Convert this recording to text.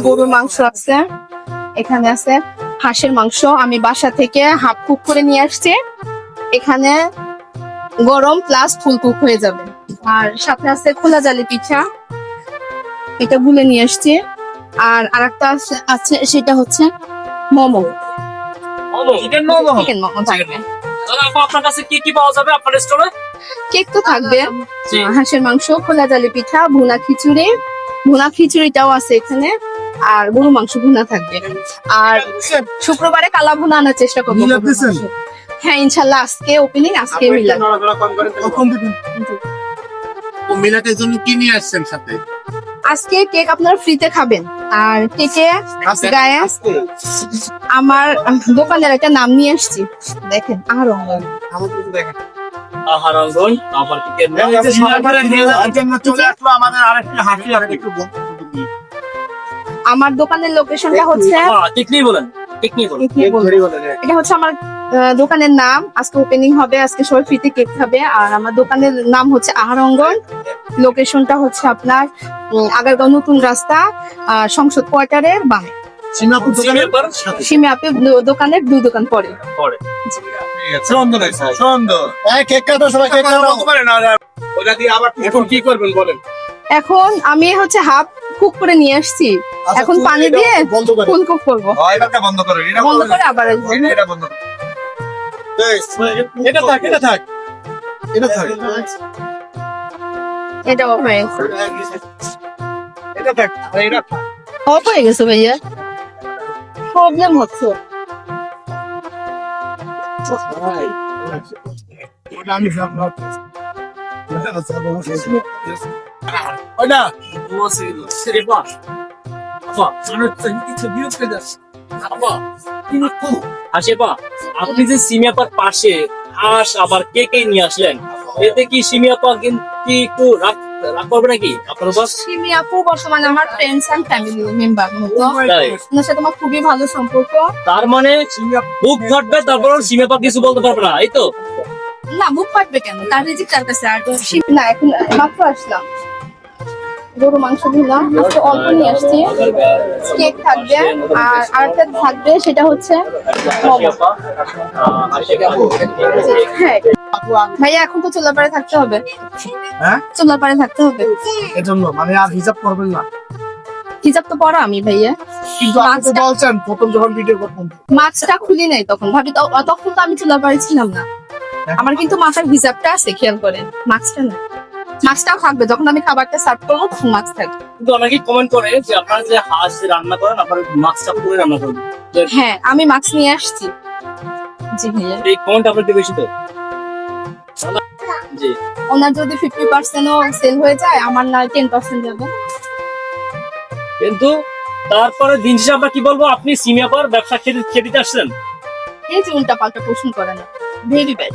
গরুর মাংস আছে এখানে আছে হাঁসের মাংস। আমি বাসা থেকে হাফ কুক করে নিয়ে আসছি। এখানে গরম প্লাস ফুল কুক হয়ে যাবে। আর সাথে আছে খোলা জালি পিঠা। এটা ভুলে নিয়ে আসছি। আর আরেকটা আছে- আছে সেটা হচ্ছে মোমো। চিকেন মোমো? চিকেন মোমো থাকবে। আপনার কাছে কি কি পাওয়া যাবে আপনার স্টোরে কেক তো থাকবে। হাঁসের মাংস খোলা জালি পিঠা ভুনা খিচুড়ি। ভুনা খিচুড়িটাও আছে এখানে। আর গরু মাংস ভুনা থাকবে। আর শুক্রবারে কালা ভুনা আনার চেষ্টা করব হ্যাঁ ইনশাল্লাহ আজকে ওপেনিং আজকে মিলাদ। জন্য কি নিয়ে আসছেন সাথে? আজকে কেক আপনারা ফ্রিতে খাবেন। আর কেকে? গায়ে আমার দোকানের একটা নাম নিয়ে এসেছি দেখেন আর রঙ্গন আবার আমাদের আরেকটা হাসি আর একটু। আমার দোকানের লোকেশনটা হচ্ছে বলেন ঠিক বলেন। এটা হচ্ছে আমার আহ, দোকানের নাম। আজকে ওপেনিং হবে আজকে সবাই ফ্রিতে কেক খাবে। আর আমার দোকানের নাম হচ্ছে আহার আহারঙ্গন। লোকেশনটা হচ্ছে আপনার আগারগাঁও নতুন রাস্তা সংসদ কোয়ার্টারের বামে। সিমে দোকানের দুই দোকান পরে। সুন্দর সুন্দর কেক কাটো সবাই কেক কাটো ওটা দিয়ে আবার এখন কি করবেন বলেন? এখন আমি হচ্ছে হাফ কুক করে নিয়ে আসছি। এখন পানি দিয়ে ফুল কুক করব। এটা বন্ধ করো এটা বন্ধ করে আবার আসব। এটা বন্ধ এটা থাক এটা থাক। এটা থাক। এটা অফ হয়ে গেছে। এটা থাক এটা অফ হয়ে গেছে ভাইয়া। প্রবলেম হচ্ছে। আমি কিন্তু আশেপা আপনি যে সিমিয়াপার পাশে হাঁস আবার কে কে নিয়ে আসলেন এতে কি সিমিয়াপা কিন্তু একটু রাগ রাগ করবে নাকি আপনার বাস সিমি আপু বর্তমানে আমার ফ্রেন্ডস এন্ড ফ্যামিলি মেম্বার ওনার সাথে আমার খুবই ভালো সম্পর্ক। তার মানে বুক ঘটবে তারপর সিমিয়াপা কিছু বলতে পারবে না এই তো? না মুখ ফাটবে কেন? তার রিজিক তার কাছে আর না এখন মাত্র আসলাম। গরু মাংস দিলাম আজকে অল্প নিয়ে আসছি। কেক থাকবে আর আরেকটা থাকবে সেটা হচ্ছে হ্যাঁ। ভাইয়া এখন তো চুলার পাড়ে থাকতে হবে। হ্যাঁ? চুলার পাড়ে থাকতে হবে। এজন্য মানে আর হিসাব করবেন না। হিজাব তো পড়া আমি ভাইয়া। কিন্তু আপনি বলছেন প্রথম যখন ভিডিও মাছটা খুলি নাই তখন। ভাবি তখন তো আমি পাড়ে ছিলাম না। আমার কিন্তু মাথার হিজাবটা আছে খেয়াল করেন। মাছটা না। মাছটাও থাকবে যখন আমি খাবারটা সার্ভ করব তখন মাছ থাকবে। কিন্তু অনেকেই কমেন্ট করে যে আপনারা যে হাঁস রান্না করেন আপনার মাছটা পুরো রান্না করবেন। হ্যাঁ আমি মাছ নিয়ে আসছি। জি ভাইয়া। এই কমেন্ট একটু বেশি তো জি। ওনার যদি ফিফটি পার্সেন্টও সেল হয়ে যায় আমার না টেন পার্সেন্ট যাবে কিন্তু তারপরে দিন শেষে আমরা কি বলব? আপনি সিমিয়াপার ব্যবসা খেতে খেতে আসছেন। এই যে উল্টা পাল্টা প্রশ্ন করে না ভেরি ব্যাড